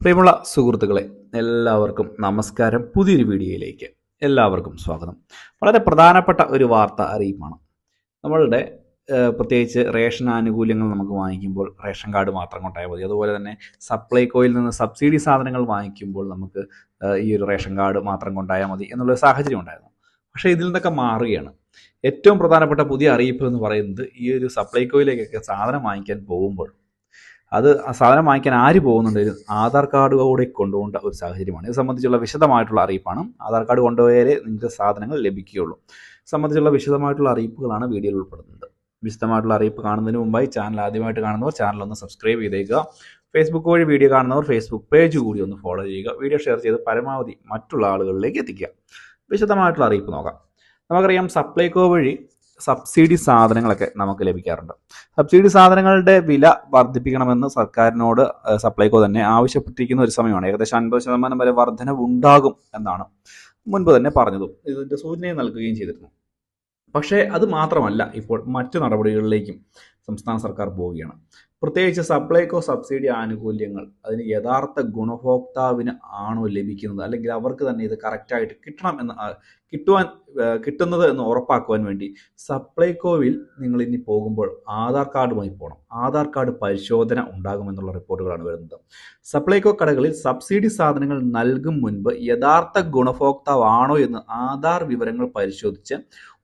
പ്രിയമുള്ള സുഹൃത്തുക്കളെ എല്ലാവർക്കും നമസ്കാരം. പുതിയൊരു വീഡിയോയിലേക്ക് എല്ലാവർക്കും സ്വാഗതം. വളരെ പ്രധാനപ്പെട്ട ഒരു വാർത്ത അറിയിപ്പാണ്. നമ്മളുടെ പ്രത്യേകിച്ച് റേഷൻ ആനുകൂല്യങ്ങൾ നമുക്ക് വാങ്ങിക്കുമ്പോൾ റേഷൻ കാർഡ് മാത്രം കൊണ്ടായാൽ മതി. അതുപോലെ തന്നെ സപ്ലൈകോയിൽ നിന്ന് സബ്സിഡി സാധനങ്ങൾ വാങ്ങിക്കുമ്പോൾ നമുക്ക് ഈ ഒരു റേഷൻ കാർഡ് മാത്രം കൊണ്ടായാൽ മതി എന്നുള്ളൊരു സാഹചര്യം ഉണ്ടായിരുന്നു. പക്ഷേ ഇതിൽ നിന്നൊക്കെ മാറുകയാണ്. ഏറ്റവും പ്രധാനപ്പെട്ട പുതിയ അറിയിപ്പ് എന്ന് പറയുന്നത് ഈ ഒരു സപ്ലൈകോയിലേക്കൊക്കെ സാധനം വാങ്ങിക്കാൻ പോകുമ്പോൾ അത് സാധനം വാങ്ങിക്കാൻ ആര് പോകുന്നുണ്ടെങ്കിലും ആധാർ കാർഡ് കൂടെ കൊണ്ടുപോകേണ്ട ഒരു സാഹചര്യമാണ്. ഇത് സംബന്ധിച്ചുള്ള വിശദമായിട്ടുള്ള അറിയിപ്പാണ്. ആധാർ കാർഡ് കൊണ്ടുപോയാലേ നിങ്ങൾക്ക് സാധനങ്ങൾ ലഭിക്കുകയുള്ളൂ. സംബന്ധിച്ചുള്ള വിശദമായിട്ടുള്ള അറിയിപ്പുകളാണ് വീഡിയോയിൽ ഉൾപ്പെടുന്നത്. വിശദമായിട്ടുള്ള അറിയിപ്പ് കാണുന്നതിന് മുമ്പായി ചാനൽ ആദ്യമായിട്ട് കാണുന്നവർ ചാനൽ ഒന്ന് സബ്സ്ക്രൈബ് ചെയ്തേക്കുക. ഫേസ്ബുക്ക് വഴി വീഡിയോ കാണുന്നവർ ഫേസ്ബുക്ക് പേജ് കൂടി ഒന്ന് ഫോളോ ചെയ്യുക. വീഡിയോ ഷെയർ ചെയ്ത് പരമാവധി മറ്റുള്ള ആളുകളിലേക്ക് എത്തിക്കുക. വിശദമായിട്ടുള്ള അറിയിപ്പ് നോക്കാം. നമുക്കറിയാം സപ്ലൈകോ വഴി സബ്സിഡി സാധനങ്ങളൊക്കെ നമുക്ക് ലഭിക്കാറുണ്ട്. സബ്സിഡി സാധനങ്ങളുടെ വില വർദ്ധിപ്പിക്കണമെന്ന് സർക്കാരിനോട് സപ്ലൈകോ തന്നെ ആവശ്യപ്പെട്ടിരിക്കുന്ന ഒരു സമയമാണ്. ഏകദേശം അൻപത് ശതമാനം വരെ വർധനവ് ഉണ്ടാകും എന്നാണ് മുൻപ് തന്നെ പറഞ്ഞതും. ഇതിന്റെ സൂചനയും നൽകുകയും ചെയ്തിരുന്നു. പക്ഷേ അത് മാത്രമല്ല ഇപ്പോൾ മറ്റു നടപടികളിലേക്കും സംസ്ഥാന സർക്കാർ പോവുകയാണ്. പ്രത്യേകിച്ച് സപ്ലൈകോ സബ്സിഡി ആനുകൂല്യങ്ങൾ അതിന് യഥാർത്ഥ ഗുണഭോക്താവിന് ആണോ ലഭിക്കുന്നത് അല്ലെങ്കിൽ അവർക്ക് തന്നെ ഇത് കറക്റ്റായിട്ട് കിട്ടണം എന്ന് കിട്ടുവാൻ കിട്ടുന്നത് എന്ന് ഉറപ്പാക്കുവാൻ വേണ്ടി സപ്ലൈകോവിൽ നിങ്ങൾ ഇനി പോകുമ്പോൾ ആധാർ കാർഡുമായി പോകണം. ആധാർ കാർഡ് പരിശോധന ഉണ്ടാകുമെന്നുള്ള റിപ്പോർട്ടുകളാണ് വരുന്നത്. സപ്ലൈകോ കടകളിൽ സബ്സിഡി സാധനങ്ങൾ നൽകും മുൻപ് യഥാർത്ഥ ഗുണഭോക്താവാണോ എന്ന് ആധാർ വിവരങ്ങൾ പരിശോധിച്ച്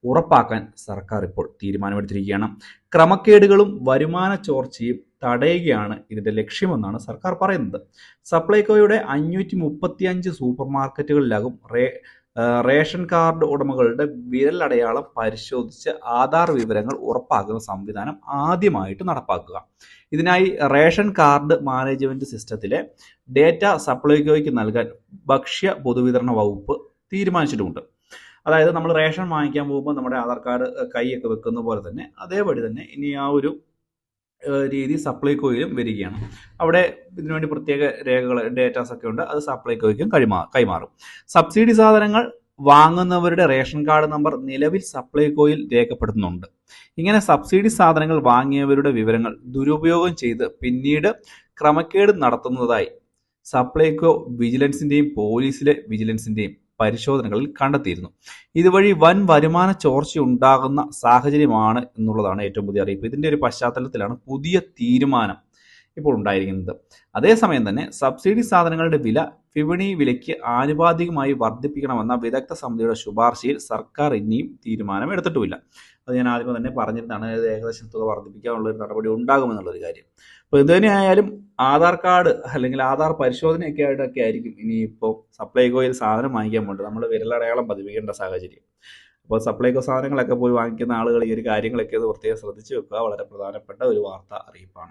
ഉറപ്പാക്കാൻ സർക്കാർ ഇപ്പോൾ തീരുമാനമെടുത്തിരിക്കുകയാണ്. ക്രമക്കേടുകളും വരുമാന ചോർച്ചയും തടയുകയാണ് ഇതിന്റെ ലക്ഷ്യമെന്നാണ് സർക്കാർ പറയുന്നത്. സപ്ലൈകോയുടെ അഞ്ഞൂറ്റി മുപ്പത്തി അഞ്ച് സൂപ്പർ മാർക്കറ്റുകളിലാകും റേ റേഷൻ കാർഡ് ഉടമകളുടെ വിരലടയാളം പരിശോധിച്ച് ആധാർ വിവരങ്ങൾ ഉറപ്പാക്കുന്ന സംവിധാനം ആദ്യമായിട്ട് നടപ്പാക്കുക. ഇതിനായി റേഷൻ കാർഡ് മാനേജ്മെന്റ് സിസ്റ്റത്തിലെ ഡേറ്റ സപ്ലൈകോയ്ക്ക് നൽകാൻ ഭക്ഷ്യ പൊതുവിതരണ വകുപ്പ് തീരുമാനിച്ചിട്ടുമുണ്ട്. അതായത് നമ്മൾ റേഷൻ വാങ്ങിക്കാൻ പോകുമ്പോൾ നമ്മുടെ ആധാർ കാർഡ് കൈയൊക്കെ വെക്കുന്ന പോലെ തന്നെ അതേപടി തന്നെ ഇനി ആ ഒരു രീതി സപ്ലൈകോയിലും വരികയാണ്. അവിടെ ഇതിനുവേണ്ടി പ്രത്യേക രേഖകൾ ഡേറ്റാസ് ഒക്കെ ഉണ്ട്. അത് സപ്ലൈകോയ്ക്കും കൈമാ കൈമാറും. സബ്സിഡി സാധനങ്ങൾ വാങ്ങുന്നവരുടെ റേഷൻ കാർഡ് നമ്പർ നിലവിൽ സപ്ലൈകോയിൽ രേഖപ്പെടുത്തുന്നുണ്ട്. ഇങ്ങനെ സബ്സിഡി സാധനങ്ങൾ വാങ്ങിയവരുടെ വിവരങ്ങൾ ദുരുപയോഗം ചെയ്ത് പിന്നീട് ക്രമക്കേട് നടത്തുന്നതായി സപ്ലൈകോ വിജിലൻസിന്റെയും പോലീസിലെ വിജിലൻസിന്റെയും പരിശോധനകളിൽ കണ്ടെത്തിയിരുന്നു. ഇതുവഴി വൻ വരുമാന ചോർച്ച ഉണ്ടാകുന്ന സാഹചര്യമാണ് എന്നുള്ളതാണ് ഏറ്റവും പുതിയ അറിയിപ്പ്. ഇതിന്റെ ഒരു പശ്ചാത്തലത്തിലാണ് പുതിയ തീരുമാനം ഇപ്പോൾ ഉണ്ടായിരിക്കുന്നത്. അതേസമയം തന്നെ സബ്സിഡി സാധനങ്ങളുടെ വില വിപണി വിലയ്ക്ക് ആനുപാതികമായി വർദ്ധിപ്പിക്കണമെന്ന വിദഗ്ധ സമിതിയുടെ ശുപാർശയിൽ സർക്കാർ ഇനിയും തീരുമാനം എടുത്തിട്ടുമില്ല. അത് ഞാൻ ആദ്യമേ തന്നെ പറഞ്ഞിരുന്നതാണ്. ഏകദേശം തുക വർദ്ധിപ്പിക്കാനുള്ള ഒരു നടപടി ഉണ്ടാകുമെന്നുള്ളൊരു കാര്യം. അപ്പോൾ ഇത് തന്നെയായാലും ആധാർ കാർഡ് അല്ലെങ്കിൽ ആധാർ പരിശോധനയൊക്കെ ആയിട്ടൊക്കെ ആയിരിക്കും ഇനിയിപ്പോൾ സപ്ലൈകോയിൽ സാധനം വാങ്ങിക്കാൻ വേണ്ടി നമ്മൾ വിരലടയാളം പതിപ്പിക്കേണ്ട സാഹചര്യം. അപ്പോൾ സപ്ലൈകോ സാധനങ്ങളൊക്കെ പോയി വാങ്ങിക്കുന്ന ആളുകൾ ഈ ഒരു കാര്യങ്ങളൊക്കെ ഒന്ന് പ്രത്യേകം ശ്രദ്ധിച്ചു വെക്കുക. വളരെ പ്രധാനപ്പെട്ട ഒരു വാർത്ത അറിയിപ്പാണ്.